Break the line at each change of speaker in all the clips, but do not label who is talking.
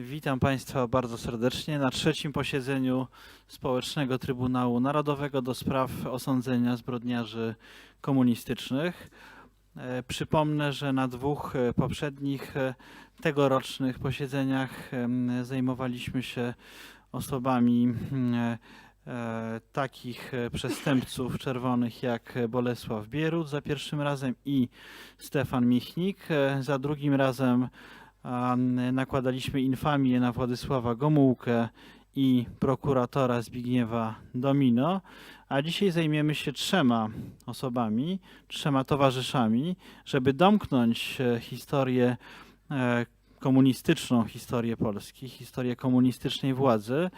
Witam Państwa bardzo serdecznie na trzecim posiedzeniu Społecznego Trybunału Narodowego do spraw osądzenia zbrodniarzy komunistycznych. E, Przypomnę, że na dwóch e, poprzednich e, tegorocznych posiedzeniach zajmowaliśmy się osobami takich przestępców czerwonych jak Bolesław Bierut za pierwszym razem i Stefan Michnik. Za drugim razem nakładaliśmy infamię na Władysława Gomułkę i prokuratora Zbigniewa Domino, a dzisiaj zajmiemy się trzema osobami, trzema towarzyszami, żeby domknąć e, historię e, komunistyczną historię Polski, historię komunistycznej władzy.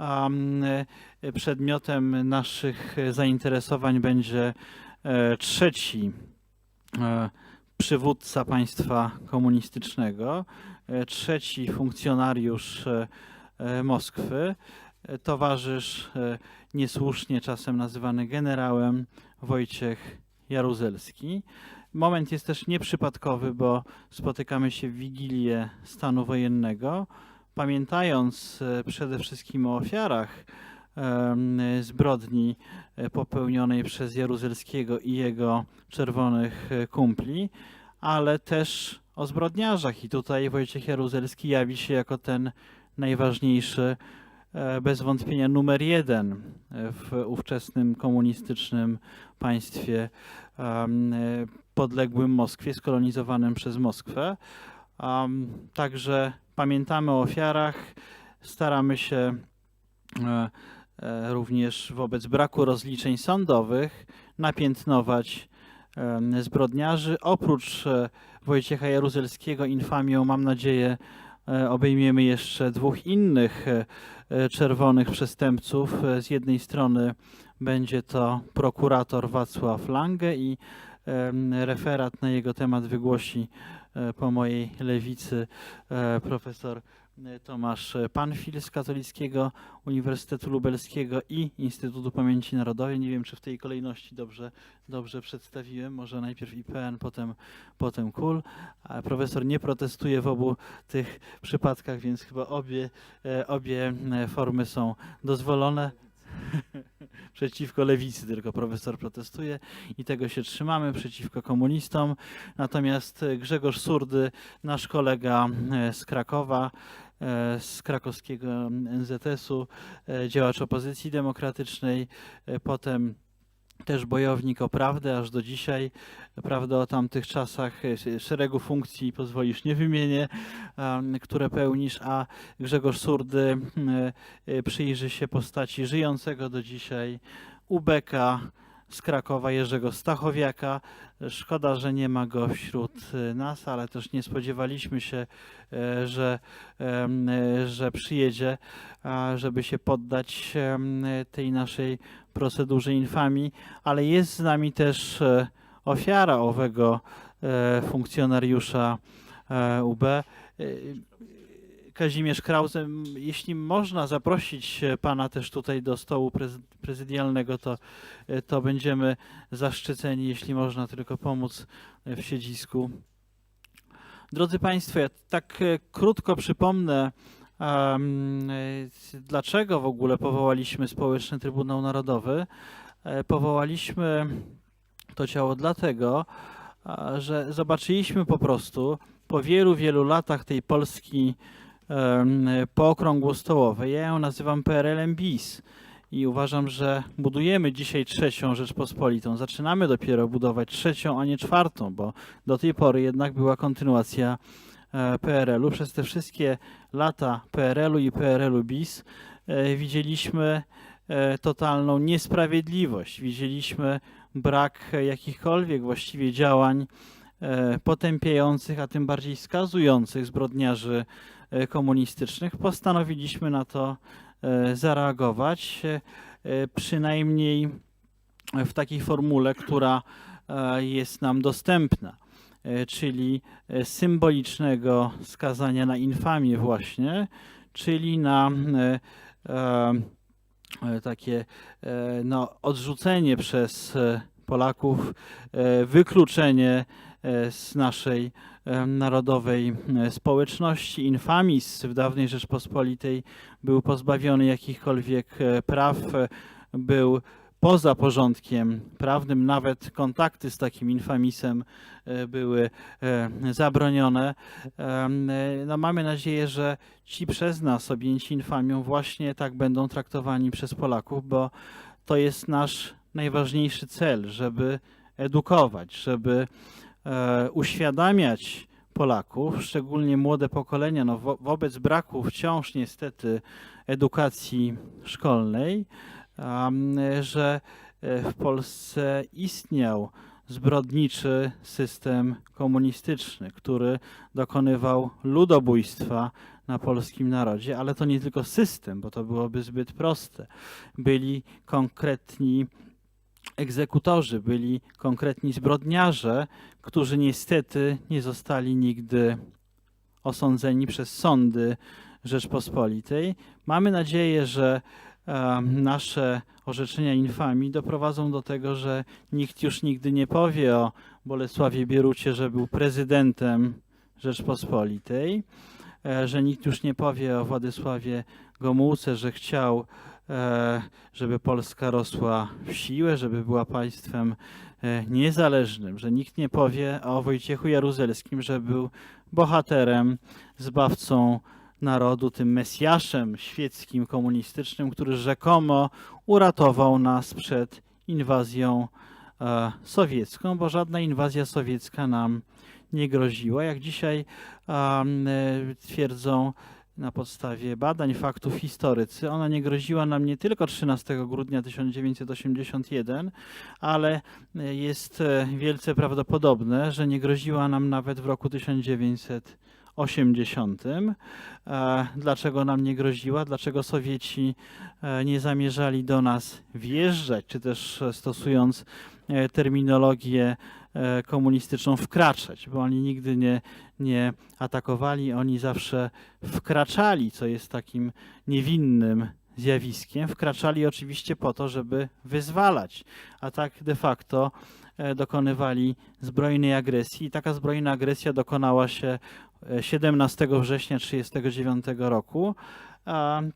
E, Przedmiotem naszych zainteresowań będzie trzeci przywódca państwa komunistycznego, e, trzeci funkcjonariusz e, e, Moskwy, towarzysz niesłusznie czasem nazywany generałem Wojciech Jaruzelski. Moment jest też nieprzypadkowy, bo spotykamy się w Wigilię stanu wojennego, pamiętając przede wszystkim o ofiarach zbrodni popełnionej przez Jaruzelskiego i jego czerwonych kumpli, ale też o zbrodniarzach. I tutaj Wojciech Jaruzelski jawi się jako ten najważniejszy, e, bez wątpienia numer jeden e, w ówczesnym komunistycznym państwie e, podległym Moskwie, skolonizowanym przez Moskwę. Także pamiętamy o ofiarach, staramy się również wobec braku rozliczeń sądowych napiętnować zbrodniarzy. Oprócz e, Wojciecha Jaruzelskiego infamią, mam nadzieję, e, obejmiemy jeszcze dwóch innych e, czerwonych przestępców. Z jednej strony będzie to prokurator Wacław Lange i referat na jego temat wygłosi po mojej lewicy profesor Tomasz Panfil z Katolickiego Uniwersytetu Lubelskiego i Instytutu Pamięci Narodowej. Nie wiem, czy w tej kolejności dobrze, dobrze przedstawiłem. Może najpierw IPN, potem, potem KUL. A profesor nie protestuje w obu tych przypadkach, więc chyba obie, e, obie e, formy są dozwolone. Przeciwko lewicy tylko profesor protestuje i tego się trzymamy przeciwko komunistom. Natomiast e, Grzegorz Surdy, nasz kolega e, z Krakowa, e, z krakowskiego NZS-u, działacz opozycji demokratycznej, potem też bojownik o prawdę aż do dzisiaj. Prawda o tamtych czasach, e, szeregu funkcji, pozwolisz, nie wymienię, które pełnisz, a Grzegorz Surdy e, e, przyjrzy się postaci żyjącego do dzisiaj Ubeka z Krakowa, Jerzego Stachowiaka. Szkoda, że nie ma go wśród e, nas, ale też nie spodziewaliśmy się, e, że, e, że przyjedzie, żeby się poddać tej naszej procedurze infamii, ale jest z nami też e, ofiara owego funkcjonariusza UB. Kazimierz Krause, jeśli można zaprosić pana też tutaj do stołu prezy- prezydialnego, to, e, to będziemy zaszczyceni, jeśli można tylko pomóc e, w siedzisku. Drodzy Państwo, ja tak e, krótko przypomnę, dlaczego w ogóle powołaliśmy Społeczny Trybunał Narodowy. Powołaliśmy to ciało dlatego, że zobaczyliśmy po prostu po wielu, wielu latach tej Polski em, pookrągłostołowej, ja ją nazywam PRL-em bis i uważam, że budujemy dzisiaj trzecią Rzeczpospolitą. Zaczynamy dopiero budować trzecią, a nie czwartą, bo do tej pory jednak była kontynuacja e, PRL-u. Przez te wszystkie lata PRL-u i PRL-u bis e, widzieliśmy e, totalną niesprawiedliwość. Widzieliśmy brak jakichkolwiek właściwie działań potępiających, a tym bardziej skazujących zbrodniarzy komunistycznych. Postanowiliśmy na to e, zareagować, e, e, przynajmniej w takiej formule, która e, jest nam dostępna, e, czyli e, symbolicznego skazania na infamię właśnie, czyli na e, e, e, takie e, no, odrzucenie przez e, Polaków, e, wykluczenie e, z naszej e, narodowej społeczności. Infamis w dawnej Rzeczpospolitej był pozbawiony jakichkolwiek praw, był poza porządkiem prawnym, nawet kontakty z takim infamisem były zabronione. No, mamy nadzieję, że ci przez nas objęci infamią właśnie tak będą traktowani przez Polaków, bo to jest nasz najważniejszy cel, żeby edukować, żeby e, uświadamiać Polaków, szczególnie młode pokolenia, no, wo, wobec braku wciąż niestety edukacji szkolnej, że e, w Polsce istniał zbrodniczy system komunistyczny, który dokonywał ludobójstwa na polskim narodzie, ale to nie tylko system, bo to byłoby zbyt proste. Byli konkretni egzekutorzy, byli konkretni zbrodniarze, którzy niestety nie zostali nigdy osądzeni przez sądy Rzeczpospolitej. Mamy nadzieję, że nasze orzeczenia infamii doprowadzą do tego, że nikt już nigdy nie powie o Bolesławie Bierucie, że był prezydentem Rzeczpospolitej, e, że nikt już nie powie o Władysławie Gomułce, że chciał, żeby Polska rosła w siłę, żeby była państwem e, niezależnym, że nikt nie powie o Wojciechu Jaruzelskim, że był bohaterem, zbawcą narodu, tym Mesjaszem świeckim, komunistycznym, który rzekomo uratował nas przed inwazją e, sowiecką, bo żadna inwazja sowiecka nam nie groziła. Jak dzisiaj e, twierdzą na podstawie badań, faktów historycy, ona nie groziła nam nie tylko 13 grudnia 1981, ale e, jest e, wielce prawdopodobne, że nie groziła nam nawet w roku 1980. E, Dlaczego nam nie groziła? Dlaczego Sowieci e, nie zamierzali do nas wjeżdżać, czy też stosując terminologię komunistyczną wkraczać, bo oni nigdy nie, nie atakowali, oni zawsze wkraczali, co jest takim niewinnym zjawiskiem. Wkraczali oczywiście po to, żeby wyzwalać, a tak de facto e, dokonywali zbrojnej agresji. I taka zbrojna agresja dokonała się e, 17 września 1939 roku.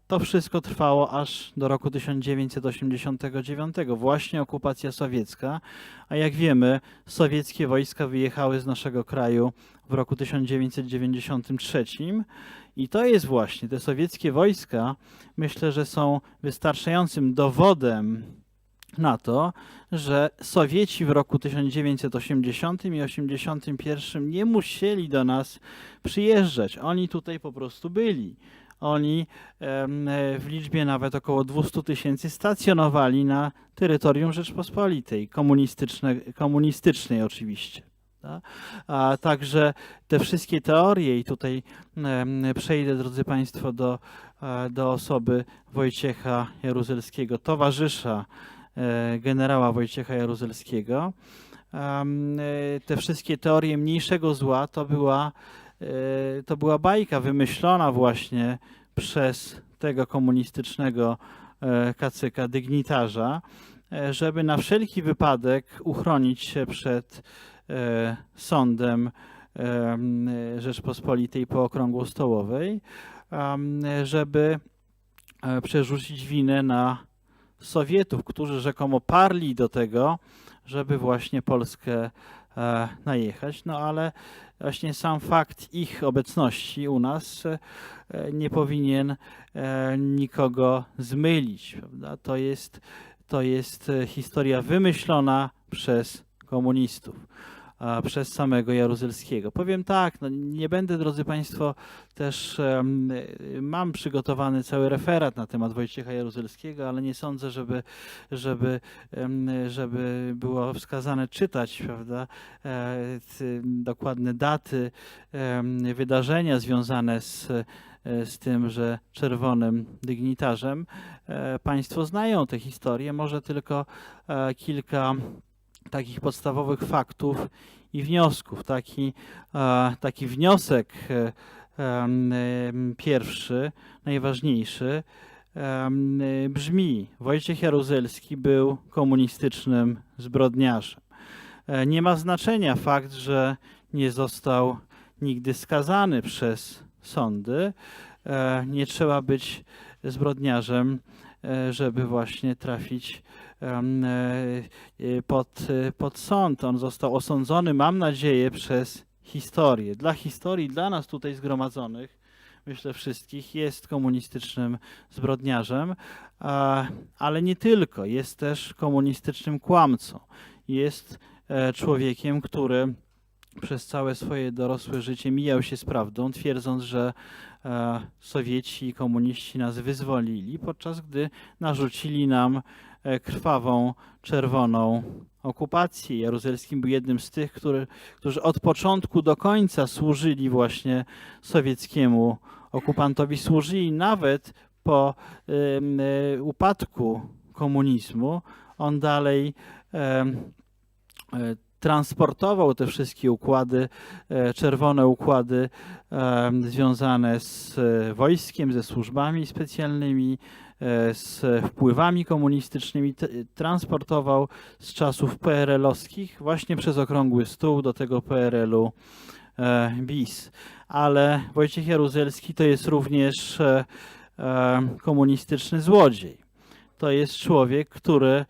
To wszystko trwało aż do roku 1989, właśnie okupacja sowiecka. A jak wiemy, sowieckie wojska wyjechały z naszego kraju w roku 1993 i to jest właśnie, te sowieckie wojska, myślę, że są wystarczającym dowodem na to, że Sowieci w roku 1980 i 1981 nie musieli do nas przyjeżdżać. Oni tutaj po prostu byli. Oni w liczbie nawet około 200 tysięcy stacjonowali na terytorium Rzeczpospolitej, komunistyczne, komunistycznej oczywiście. A także te wszystkie teorie, i tutaj przejdę, drodzy Państwo, do, e, do osoby Wojciecha Jaruzelskiego, towarzysza e, generała Wojciecha Jaruzelskiego. E, Te wszystkie teorie mniejszego zła to była, to była bajka wymyślona właśnie przez tego komunistycznego e, kacyka, dygnitarza, e, żeby na wszelki wypadek uchronić się przed e, sądem em, e, Rzeczpospolitej po okrągło stołowej, żeby e, przerzucić winę na Sowietów, którzy rzekomo parli do tego, żeby właśnie Polskę e, najechać. No ale właśnie sam fakt ich obecności u nas e, nie powinien e, nikogo zmylić. Prawda? To, jest, to jest historia wymyślona przez komunistów, przez samego Jaruzelskiego. Powiem tak, no nie będę, drodzy Państwo, też mam przygotowany cały referat na temat Wojciecha Jaruzelskiego, ale nie sądzę, żeby, żeby, żeby było wskazane czytać, prawda, e, dokładne daty, wydarzenia związane z, e, z tym, że czerwonym dygnitarzem. E, Państwo znają tę historię, może tylko kilka takich podstawowych faktów i wniosków. Taki, e, taki wniosek e, pierwszy, najważniejszy, brzmi: Wojciech Jaruzelski był komunistycznym zbrodniarzem. E, Nie ma znaczenia fakt, że nie został nigdy skazany przez sądy. Nie trzeba być zbrodniarzem, żeby właśnie trafić pod, e, pod sąd. On został osądzony, mam nadzieję, przez historię. Dla historii, dla nas tutaj zgromadzonych, myślę wszystkich, jest komunistycznym zbrodniarzem, ale nie tylko. Jest też komunistycznym kłamcą. Jest e, człowiekiem, który przez całe swoje dorosłe życie mijał się z prawdą, twierdząc, że e, Sowieci i komuniści nas wyzwolili, podczas gdy narzucili nam e, krwawą, czerwoną okupację. Jaruzelskim był jednym z tych, który, którzy od początku do końca służyli właśnie sowieckiemu okupantowi, służyli nawet po em, e, upadku komunizmu. On dalej em, e, transportował te wszystkie układy, e, czerwone układy em, związane z e, wojskiem, ze służbami specjalnymi, e, z wpływami komunistycznymi, transportował z czasów PRL-owskich właśnie przez okrągły stół do tego PRL-u e, bis. Ale Wojciech Jaruzelski to jest również e, e, komunistyczny złodziej. To jest człowiek, który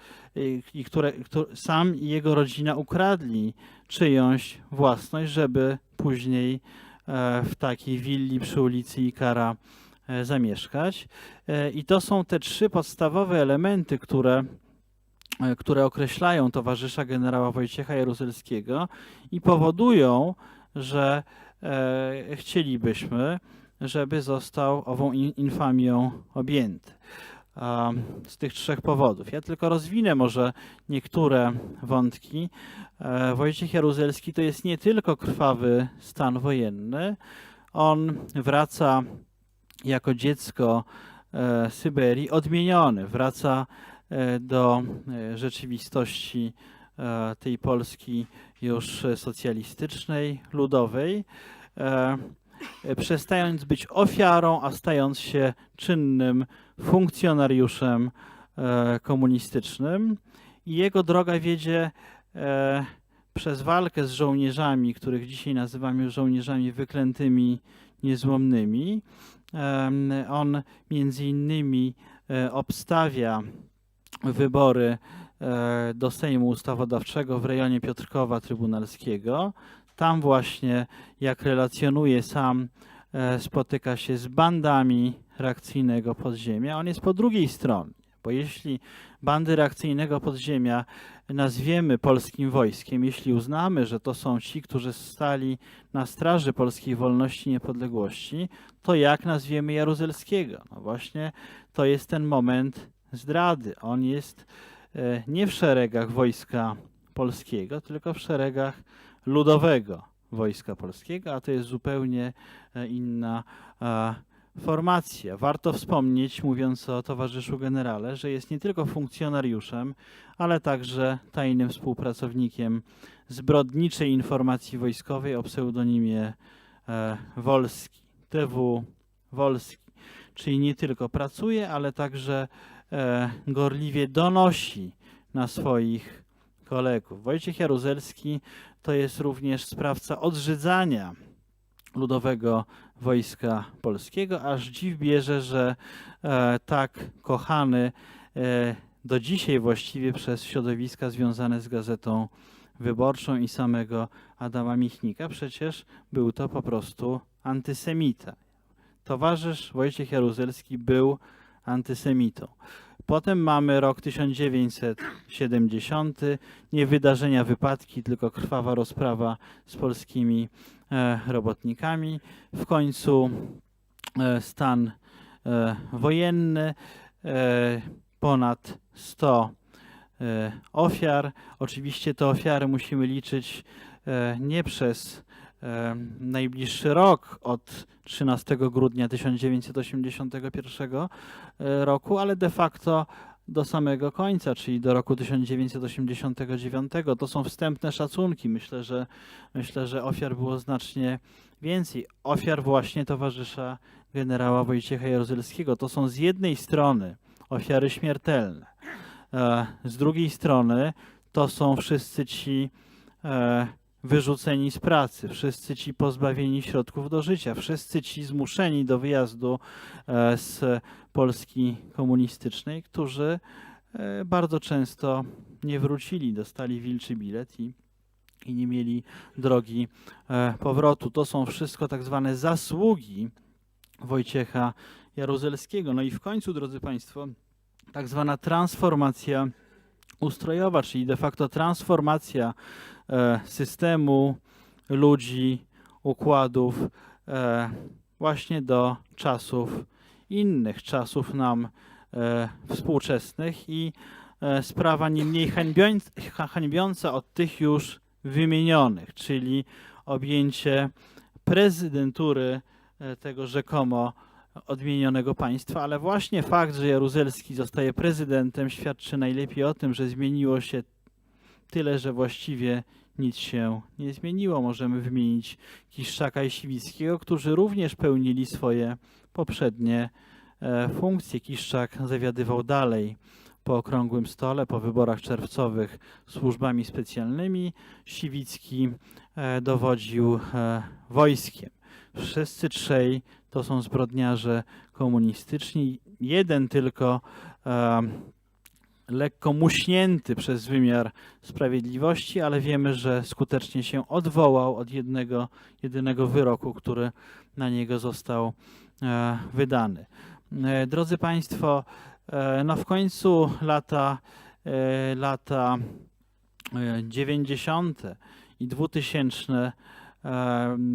i, które, który sam i jego rodzina ukradli czyjąś własność, żeby później e, w takiej willi przy ulicy Ikara e, zamieszkać. E, I to są te trzy podstawowe elementy, które, które określają towarzysza generała Wojciecha Jaruzelskiego i powodują, że chcielibyśmy, żeby został ową in- infamią objęty. Z tych trzech powodów. Ja tylko rozwinę może niektóre wątki. E, Wojciech Jaruzelski to jest nie tylko krwawy stan wojenny. On wraca jako dziecko e, Syberii odmieniony. Wraca e, do rzeczywistości tej Polski już socjalistycznej, ludowej, przestając być ofiarą, a stając się czynnym funkcjonariuszem e, komunistycznym. Jego droga wiedzie e, przez walkę z żołnierzami, których dzisiaj nazywamy żołnierzami wyklętymi, niezłomnymi. On między innymi e, obstawia wybory do Sejmu Ustawodawczego w rejonie Piotrkowa Trybunalskiego. Tam właśnie, jak relacjonuje sam, spotyka się z bandami reakcyjnego podziemia. On jest po drugiej stronie, bo jeśli bandy reakcyjnego podziemia nazwiemy polskim wojskiem, jeśli uznamy, że to są ci, którzy stali na straży polskiej wolności i niepodległości, to jak nazwiemy Jaruzelskiego? No właśnie to jest ten moment zdrady. On jest e, nie w szeregach wojska polskiego, tylko w szeregach ludowego wojska polskiego, a to jest zupełnie e, inna e, formacja. Warto wspomnieć, mówiąc o towarzyszu generale, że jest nie tylko funkcjonariuszem, ale także tajnym współpracownikiem zbrodniczej informacji wojskowej o pseudonimie e, Wolski, TW Wolski. Czyli nie tylko pracuje, ale także gorliwie donosi na swoich kolegów. Wojciech Jaruzelski to jest również sprawca odrzydzania Ludowego Wojska Polskiego, aż dziw bierze, że e, tak kochany e, do dzisiaj właściwie przez środowiska związane z Gazetą Wyborczą i samego Adama Michnika. Przecież był to po prostu antysemita. Towarzysz Wojciech Jaruzelski był antysemitą. Potem mamy rok 1970, nie wydarzenia, wypadki, tylko krwawa rozprawa z polskimi e, robotnikami. W końcu e, stan e, wojenny, e, ponad 100 e, ofiar. Oczywiście te ofiary musimy liczyć e, nie przez najbliższy rok od 13 grudnia 1981 e, roku, ale de facto do samego końca, czyli do roku 1989. To są wstępne szacunki. Myślę, że myślę, że ofiar było znacznie więcej. Ofiar właśnie towarzysza generała Wojciecha Jaruzelskiego. To są z jednej strony ofiary śmiertelne, e, z drugiej strony to są wszyscy ci e, wyrzuceni z pracy, wszyscy ci pozbawieni środków do życia, wszyscy ci zmuszeni do wyjazdu e, z Polski komunistycznej, którzy e, bardzo często nie wrócili, dostali wilczy bilet i, i nie mieli drogi e, powrotu. To są wszystko tak zwane zasługi Wojciecha Jaruzelskiego. No i w końcu, drodzy Państwo, tak zwana transformacja ustrojowa, czyli de facto transformacja systemu, ludzi, układów e, właśnie do czasów innych, czasów nam e, współczesnych i e, sprawa nie mniej hańbiąc- ha- hańbiąca od tych już wymienionych, czyli objęcie prezydentury e, tego rzekomo odmienionego państwa, ale właśnie fakt, że Jaruzelski zostaje prezydentem, świadczy najlepiej o tym, że zmieniło się tyle, że właściwie nic się nie zmieniło. Możemy wymienić Kiszczaka i Siwickiego, którzy również pełnili swoje poprzednie e, funkcje. Kiszczak zawiadywał dalej po okrągłym stole, po wyborach czerwcowych służbami specjalnymi. Siwicki e, dowodził e, wojskiem. Wszyscy trzej to są zbrodniarze komunistyczni. Jeden tylko lekko muśnięty przez wymiar sprawiedliwości, ale wiemy, że skutecznie się odwołał od jednego, jedynego wyroku, który na niego został e, wydany. E, drodzy Państwo, e, no w końcu lata, lata e, 90. i 2000, e,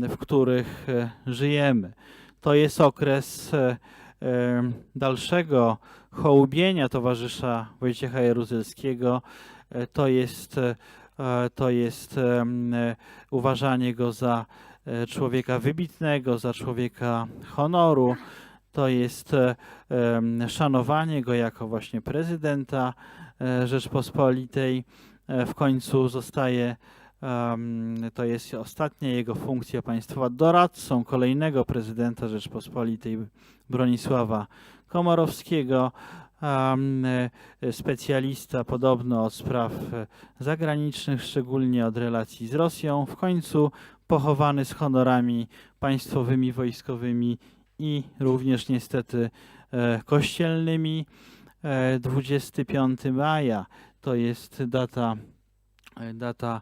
w których żyjemy. To jest okres dalszego hołubienia towarzysza Wojciecha Jaruzelskiego. E, To jest, e, to jest e, uważanie go za e, człowieka wybitnego, za człowieka honoru. To jest e, szanowanie go jako właśnie prezydenta e, Rzeczpospolitej. E, W końcu zostaje Em, to jest ostatnia jego funkcja państwowa, doradcą kolejnego prezydenta Rzeczpospolitej Bronisława Komorowskiego, e, specjalista podobno od spraw zagranicznych, szczególnie od relacji z Rosją, w końcu pochowany z honorami państwowymi, wojskowymi i również niestety e, kościelnymi. E, 25 maja to jest data, data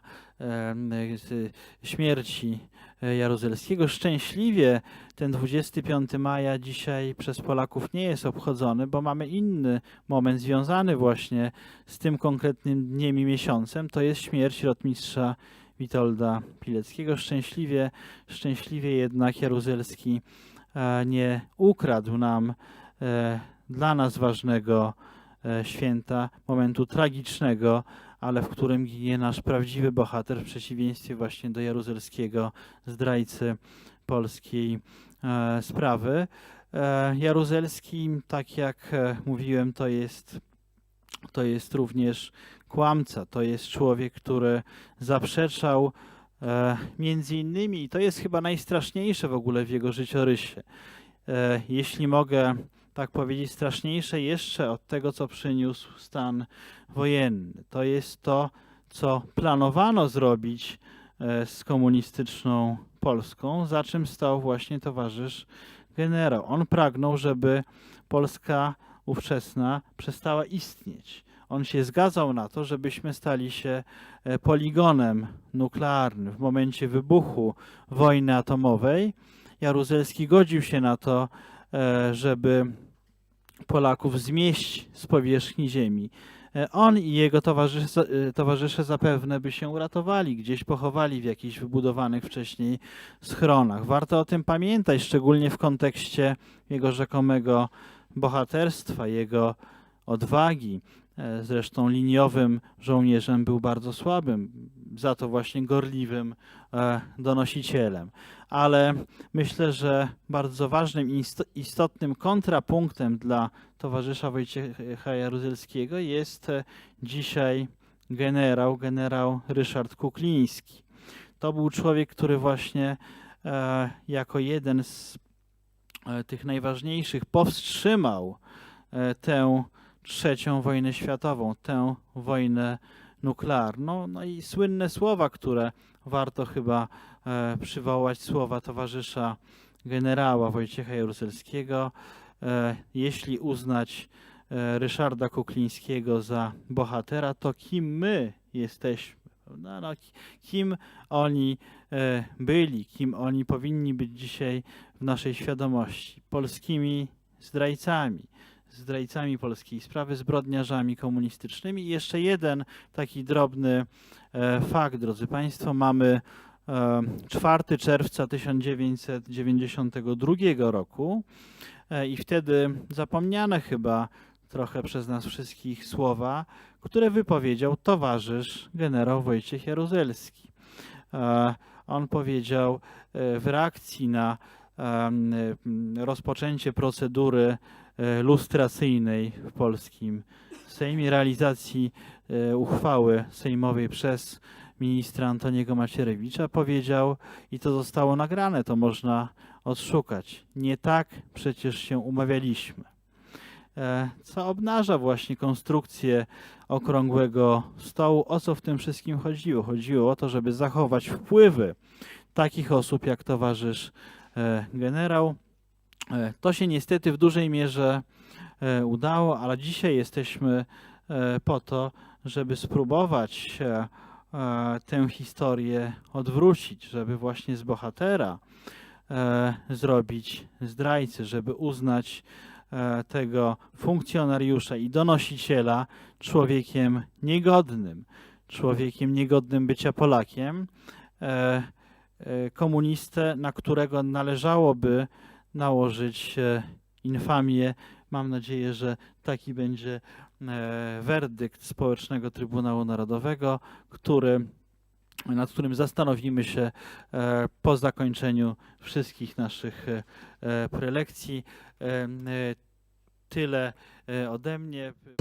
z- śmierci e, Jaruzelskiego. Szczęśliwie ten 25 maja dzisiaj przez Polaków nie jest obchodzony, bo mamy inny moment związany właśnie z tym konkretnym dniem i miesiącem. To jest śmierć rotmistrza Witolda Pileckiego. Szczęśliwie, szczęśliwie jednak Jaruzelski e, nie ukradł nam e, dla nas ważnego święta, momentu tragicznego, ale w którym ginie nasz prawdziwy bohater w przeciwieństwie właśnie do Jaruzelskiego, zdrajcy polskiej e, sprawy. E, Jaruzelski, tak jak e, mówiłem, to jest, to jest również kłamca, to jest człowiek, który zaprzeczał e, między innymi, i to jest chyba najstraszniejsze w ogóle w jego życiorysie, e, jeśli mogę tak powiedzieć, straszniejsze jeszcze od tego, co przyniósł stan wojenny. To jest to, co planowano zrobić e, z komunistyczną Polską, za czym stał właśnie towarzysz generał. On pragnął, żeby Polska ówczesna przestała istnieć. On się zgadzał na to, żebyśmy stali się e, poligonem nuklearnym w momencie wybuchu wojny atomowej. Jaruzelski godził się na to, żeby Polaków zmieść z powierzchni ziemi. E, On i jego towarzysze, e, towarzysze zapewne by się uratowali, gdzieś pochowali w jakichś wybudowanych wcześniej schronach. Warto o tym pamiętać, szczególnie w kontekście jego rzekomego bohaterstwa, jego odwagi. E, Zresztą liniowym żołnierzem był bardzo słabym, za to właśnie gorliwym e, donosicielem. Ale myślę, że bardzo ważnym i isto- istotnym kontrapunktem dla towarzysza Wojciecha Jaruzelskiego jest e, dzisiaj generał, generał Ryszard Kukliński. To był człowiek, który właśnie jako jeden z tych najważniejszych powstrzymał tę trzecią wojnę światową, tę wojnę nuklearną. No i słynne słowa, które warto chyba e, przywołać, słowa towarzysza generała Wojciecha Jaruzelskiego. E, jeśli uznać e, Ryszarda Kuklińskiego za bohatera, to kim my jesteśmy? No, ki- kim oni e, byli, kim oni powinni być dzisiaj w naszej świadomości? Polskimi zdrajcami, zdrajcami polskiej sprawy, zbrodniarzami komunistycznymi. I jeszcze jeden taki drobny e, fakt, drodzy Państwo, mamy e, 4 czerwca 1992 roku e, i wtedy zapomniane chyba trochę przez nas wszystkich słowa, które wypowiedział towarzysz generał Wojciech Jaruzelski. E, On powiedział e, w reakcji na m, rozpoczęcie procedury e, lustracyjnej w polskim Sejmie, realizacji e, uchwały sejmowej przez ministra Antoniego Macierewicza, powiedział, i to zostało nagrane, to można odszukać, nie tak przecież się umawialiśmy e, co obnaża właśnie konstrukcję okrągłego stołu. O co w tym wszystkim chodziło? Chodziło o to, żeby zachować wpływy takich osób jak towarzysz e, generał. E, To się niestety w dużej mierze e, udało, ale dzisiaj jesteśmy e, po to, żeby spróbować tę historię odwrócić, żeby właśnie z bohatera zrobić zdrajcę, żeby uznać tego funkcjonariusza i donosiciela człowiekiem niegodnym, człowiekiem niegodnym bycia Polakiem, komunistę, na którego należałoby nałożyć infamię. Mam nadzieję, że taki będzie e, werdykt Społecznego Trybunału Narodowego, który, nad którym zastanowimy się e, po zakończeniu wszystkich naszych e, prelekcji. Tyle ode mnie.